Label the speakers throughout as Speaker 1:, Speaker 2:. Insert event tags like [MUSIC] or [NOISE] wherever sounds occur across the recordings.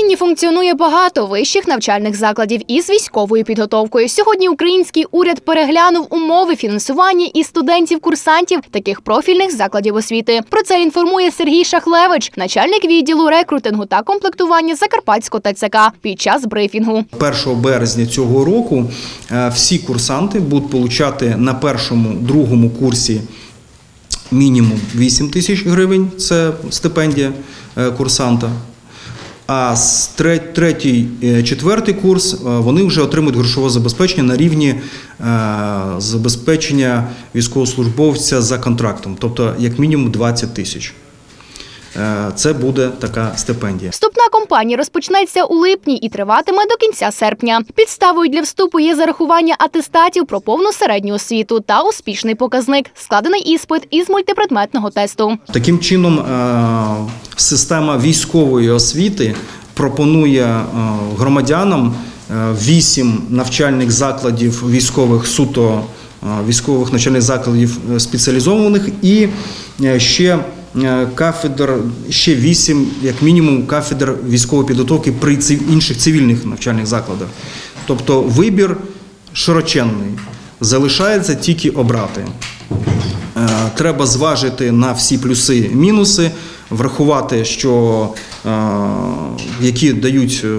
Speaker 1: Україні функціонує багато вищих навчальних закладів із військовою підготовкою. Сьогодні український уряд переглянув умови фінансування і студентів-курсантів таких профільних закладів освіти. Про це інформує Сергій Шахлевич, начальник відділу рекрутингу та комплектування Закарпатського ТЦК під час брифінгу.
Speaker 2: 1 березня цього року е, всі курсанти будуть получати на першому другому курсі мінімум 8 тисяч гривень. Це стипендія е, курсанта. А з третій, е, четвертий курс е, вони вже отримують грошове забезпечення на рівні е, забезпечення військовослужбовця за контрактом, тобто як мінімум 20 тисяч. Е, Це буде така стипендія.
Speaker 1: Вступна кампанія розпочнеться у липні і триватиме до кінця серпня. Підставою для вступу є зарахування атестатів про повну середню освіту та успішний показник, складений іспит із мультипредметного тесту.
Speaker 2: Таким чином, е, система військової освіти пропонує е, громадянам вісім навчальних закладів військових суто військових навчальних закладів спеціалізованих і ще кафедр, ще вісім, як мінімум, кафедр військової підготовки при інших цивільних навчальних закладах. Тобто вибір широченний. Залишається тільки обрати. Е, Треба зважити на всі плюси мінуси, врахувати, що е, які дають е,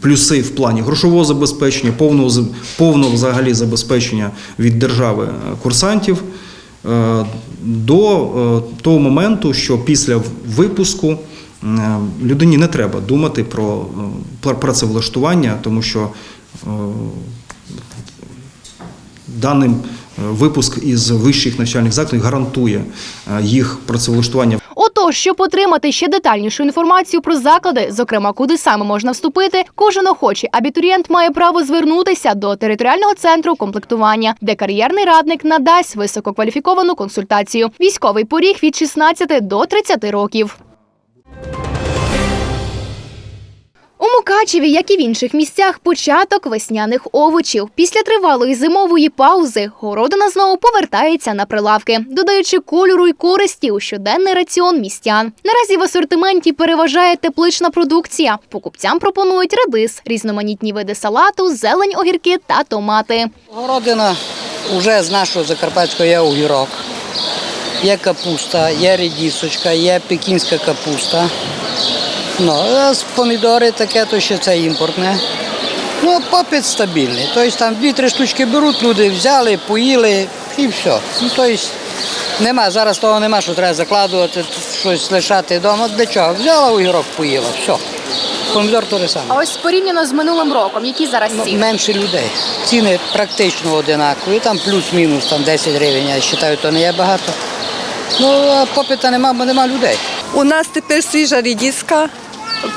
Speaker 2: плюси в плані грошового забезпечення, повного повного взагалі забезпечення від держави е, курсантів е, до е, того моменту, що після випуску е, людині не треба думати про е, працевлаштування, тому що даним е, випуск із вищих навчальних закладів гарантує е, їх працевлаштування
Speaker 1: Отож, щоб отримати ще детальнішу інформацію про заклади, зокрема, куди саме можна вступити, кожен охочий абітурієнт має право звернутися до територіального центру комплектування, де кар'єрний радник надасть висококваліфіковану консультацію. Військовий поріг від 16 до 30 років. У Мукачеві, як і в інших місцях, початок весняних овочів. Після тривалої зимової паузи городина знову повертається на прилавки, додаючи кольору й користі у щоденний раціон містян. Наразі в асортименті переважає теплична продукція. Покупцям пропонують редис, різноманітні види салату, зелень, огірки та томати.
Speaker 3: Городина вже з нашого Закарпатського є огірок, є капуста, є редісочка, є пекінська капуста. Ну, а з помідори таке, то ще це імпортне. Ну, попит стабільний. Тобто там дві-три штучки беруть, люди взяли, поїли і все. Ну, тобто нема, зараз того нема, що треба закладувати, щось лишати вдома. Для чого? Взяла огірок, поїла, все. Помідор то саме.
Speaker 1: А ось порівняно з минулим роком, які зараз
Speaker 3: Ну, менше людей. Ціни практично одинакові, там плюс-мінус там 10 гривень, я вважаю, то не є багато. Ну, а попита нема, бо нема людей.
Speaker 4: У нас тепер свіжа рідіска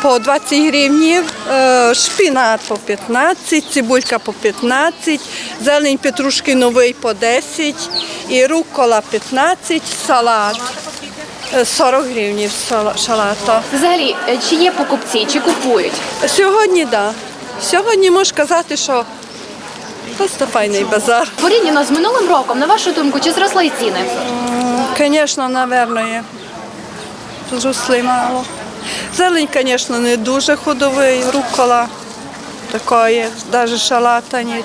Speaker 4: по 20 гривнів, е, шпінат по 15, цибулька по 15, зелень петрушки новий по 10 і рукола 15, салат е, 40 гривнів шалата.
Speaker 1: Взагалі, чи є покупці, чи купують?
Speaker 4: Сьогодні так. Да. Сьогодні можу казати, що просто файний базар.
Speaker 1: Порівняно з минулим роком, на вашу думку, чи зросли ціни?
Speaker 4: Звісно, є. Зросли мало. Зелень, звісно, не дуже ходовий, рукола такої, навіть шалата ні.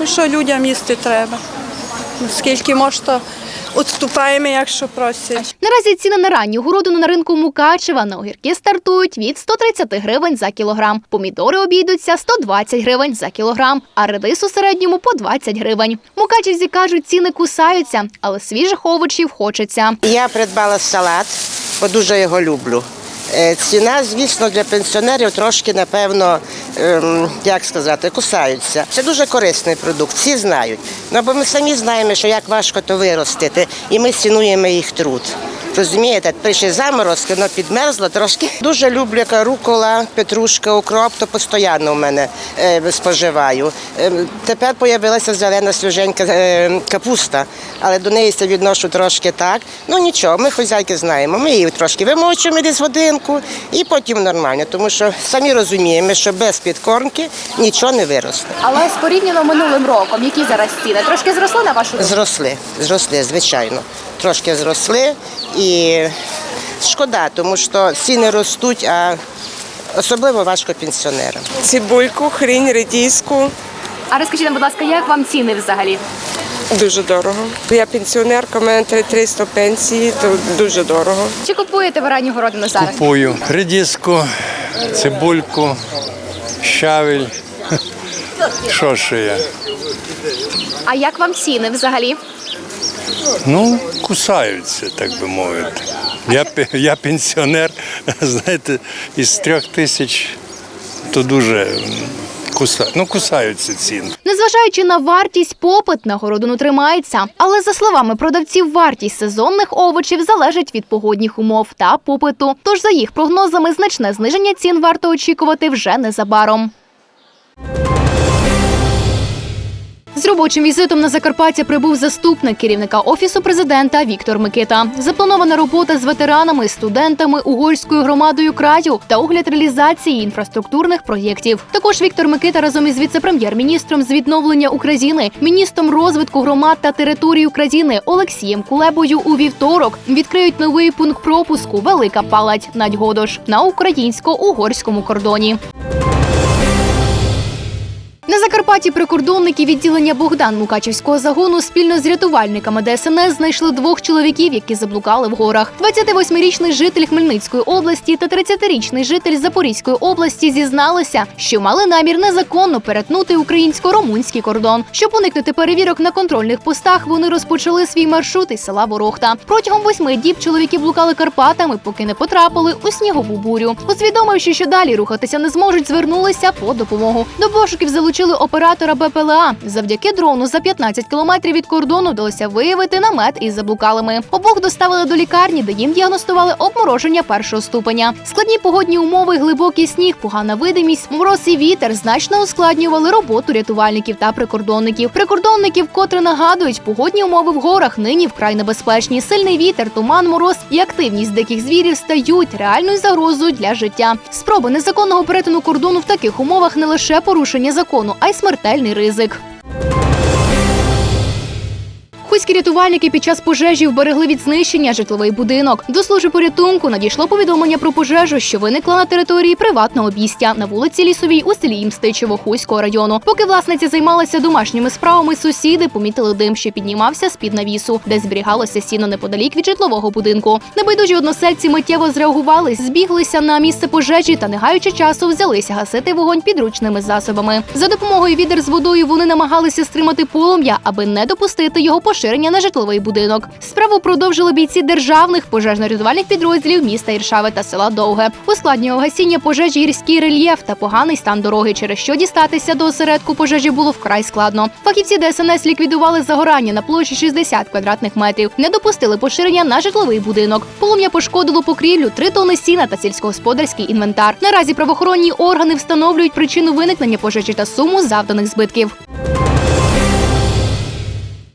Speaker 4: Ну що людям їсти треба. Скільки може, то відступаємо, якщо просять.
Speaker 1: Наразі ціни на ранню городину на ринку Мукачева на огірки стартують від 130 гривень за кілограм. Помідори обійдуться 120 гривень за кілограм, а редис у середньому по 20 гривень. Мукачевзі кажуть, ціни кусаються, але свіжих овочів хочеться.
Speaker 5: Я придбала салат, бо дуже його люблю. Е, Ціна, звісно, для пенсіонерів трошки, напевно, ем, як сказати, кусаються. Це дуже корисний продукт, всі знають. Ну, бо ми самі знаємо, що як важко то виростити, і ми цінуємо їх труд. Розумієте, прийшли заморозки, воно підмерзло трошки. Дуже люблю яка рукола, петрушка, укроп, то постійно у мене е, споживаю. Е, тепер з'явилася зелена свіженька е, капуста, але до неї це відношу трошки так. Ну нічого, ми хозяйки знаємо. Ми її трошки вимочуємо десь годинку і потім нормально, тому що самі розуміємо, що без підкормки нічого не виросте.
Speaker 1: Але порівняно минулим роком, які зараз ціни? Трошки зросли на вашу думку?
Speaker 5: Зросли, зросли, звичайно. Трошки зросли і шкода, тому що ціни ростуть, а Особливо важко пенсіонерам.
Speaker 6: цибульку, хрінь, редиску.
Speaker 1: А розкажіть нам, будь ласка, як вам ціни взагалі?
Speaker 6: Дуже дорого. Я пенсіонерка, у мене 300 пенсії, то дуже дорого.
Speaker 1: Чи купуєте ви ранню городину зараз?
Speaker 7: Купую редиску, цибульку, щавель. [LAUGHS] Що ще є?
Speaker 1: А як вам ціни взагалі?
Speaker 7: Ну, кусаються, так би мовити. Я, я пенсіонер, [LAUGHS] знаєте, із трьох тисяч то дуже ну, кусаються ціни.
Speaker 1: Незважаючи на вартість, попит на городину тримається. Але за словами продавців, вартість сезонних овочів залежить від погодних умов та попиту. Тож за їх прогнозами значне зниження цін варто очікувати вже незабаром. З робочим візитом на Закарпаття прибув заступник керівника офісу президента Віктор Микита. Запланована робота з ветеранами, студентами, угорською громадою краю та огляд реалізації інфраструктурних проєктів. Також Віктор Микита разом із віце-прем'єр-міністром з відновлення України, міністром розвитку громад та територій України Олексієм Кулебою у вівторок відкриють новий пункт пропуску Велика Палать Надьгодош на українсько-угорському кордоні. На Закарпатті прикордонники відділення Богдан Мукачівського загону спільно з рятувальниками ДСНС знайшли двох чоловіків, які заблукали в горах. 28-річний житель Хмельницької області та 30-річний житель Запорізької області зізналися, що мали намір незаконно перетнути українсько-румунський кордон. Щоб уникнути перевірок на контрольних постах, вони розпочали свій маршрут із села Ворохта. Протягом восьми діб чоловіки блукали Карпатами, поки не потрапили у снігову бурю. Усвідомивши, що далі рухатися не зможуть, звернулися по допомогу. До пошуків залучили оператора БПЛА. Завдяки дрону за 15 кілометрів від кордону вдалося виявити намет із заблукалими. Обох доставили до лікарні, де їм діагностували обмороження першого ступеня. Складні погодні умови, глибокий сніг, погана видимість, мороз і вітер значно ускладнювали роботу рятувальників та прикордонників. Прикордонників, котре нагадують, погодні умови в горах нині вкрай небезпечні. Сильний вітер, туман, мороз і активність диких звірів стають реальною загрозою для життя. Спроби незаконного перетину кордону в таких умовах не лише порушення закону, а й смертельний ризик. Хуські рятувальники під час пожежі вберегли від знищення житловий будинок. До служби порятунку надійшло повідомлення про пожежу, що виникла на території приватного обійстя на вулиці Лісовій у селі Імстичево Хуського району. Поки власниця займалася домашніми справами, сусіди помітили дим, що піднімався з під навісу, де зберігалося сіно неподалік від житлового будинку. Небайдужі односельці миттєво зреагували, збіглися на місце пожежі та, не гаючи часу, взялися гасити вогонь підручними засобами. За допомогою відер з водою вони намагалися стримати полум'я, аби не допустити його поширення на житловий будинок. Справу продовжили бійці державних пожежно-рятувальних підрозділів міста Іршави та села Довге. Ускладнював гасіння пожежі гірський рельєф та поганий стан дороги, через що дістатися до осередку пожежі було вкрай складно. Фахівці ДСНС ліквідували загорання на площі 60 квадратних метрів, не допустили поширення на житловий будинок. Полум'я пошкодило покрівлю, три тони сіна та сільськогосподарський інвентар. Наразі правоохоронні органи встановлюють причину виникнення пожежі та суму завданих збитків.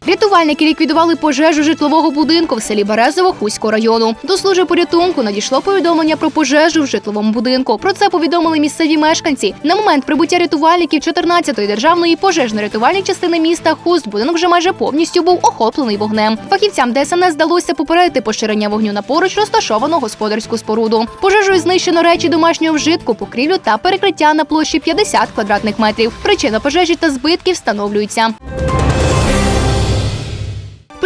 Speaker 1: Рятувальники ліквідували пожежу житлового будинку в селі Березово Хуського району. До служби порятунку надійшло повідомлення про пожежу в житловому будинку. Про це повідомили місцеві мешканці. На момент прибуття рятувальників 14-ї державної пожежно-рятувальної частини міста Хуст будинок вже майже повністю був охоплений вогнем. Фахівцям ДСНС вдалося попередити поширення вогню на поруч розташовану господарську споруду. Пожежою знищено речі домашнього вжитку, покрівлю та перекриття на площі 50 квадратних метрів. Причина пожежі та збитків встановлюються.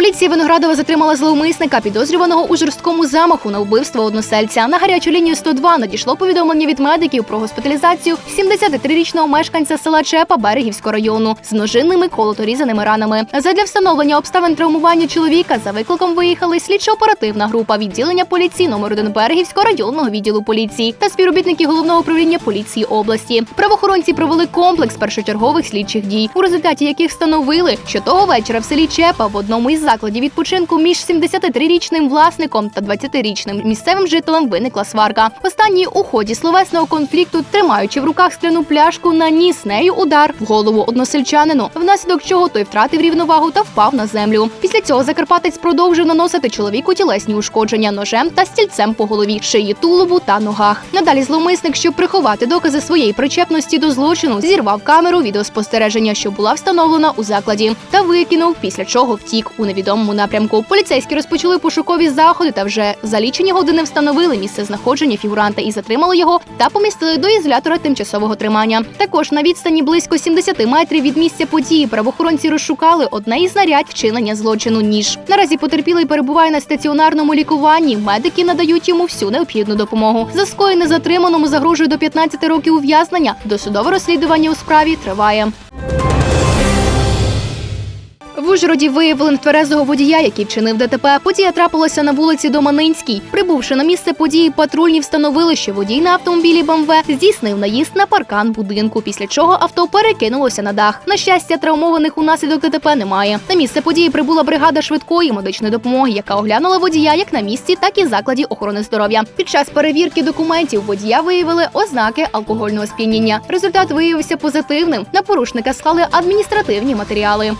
Speaker 1: Поліція Виноградова затримала зловмисника, підозрюваного у жорсткому замаху на вбивство односельця. На гарячу лінію 102 надійшло повідомлення від медиків про госпіталізацію 73-річного мешканця села Чепа Берегівського району з множинними колоторізаними ранами. Задля встановлення обставин травмування чоловіка за викликом виїхали слідчо-оперативна група відділення поліції номер 1 Берегівського районного відділу поліції та співробітники головного управління поліції області. Правоохоронці провели комплекс першочергових слідчих дій, у результаті яких встановили, що того вечора в селі Чепа в одному із закладів відпочинку між 73-річним власником та 20-річним місцевим жителем виникла сварка. Останній у ході словесного конфлікту, тримаючи в руках скляну пляшку, наніс нею удар в голову односельчанину, внаслідок чого той втратив рівновагу та впав на землю. Після цього закарпатець продовжив наносити чоловіку тілесні ушкодження ножем та стільцем по голові, шиї, тулубу та ногах. Надалі зловмисник, щоб приховати докази своєї причепності до злочину, зірвав камеру відеоспостереження, що була встановлена у закладі, та викинув, після чого втік у невідомому невідомому напрямку. Поліцейські розпочали пошукові заходи та вже за лічені години встановили місце знаходження фігуранта і затримали його та помістили до ізолятора тимчасового тримання. Також на відстані близько 70 метрів від місця події правоохоронці розшукали одне із знарядь вчинення злочину ніж. Наразі потерпілий перебуває на стаціонарному лікуванні. Медики надають йому всю необхідну допомогу. За скоєне затриманому загрожує до 15 років ув'язнення. Досудове розслідування у справі триває. В Ужгороді виявили нетверезого водія, який вчинив ДТП. Подія трапилася на вулиці Доманинській. Прибувши на місце події, патрульні встановили, що водій на автомобілі БМВ здійснив наїзд на паркан будинку, після чого авто перекинулося на дах. На щастя, травмованих унаслідок ДТП немає. На місце події прибула бригада швидкої медичної допомоги, яка оглянула водія як на місці, так і закладі охорони здоров'я. Під час перевірки документів водія виявили ознаки алкогольного сп'яніння. Результат виявився позитивним. На порушника склали адміністративні матеріали.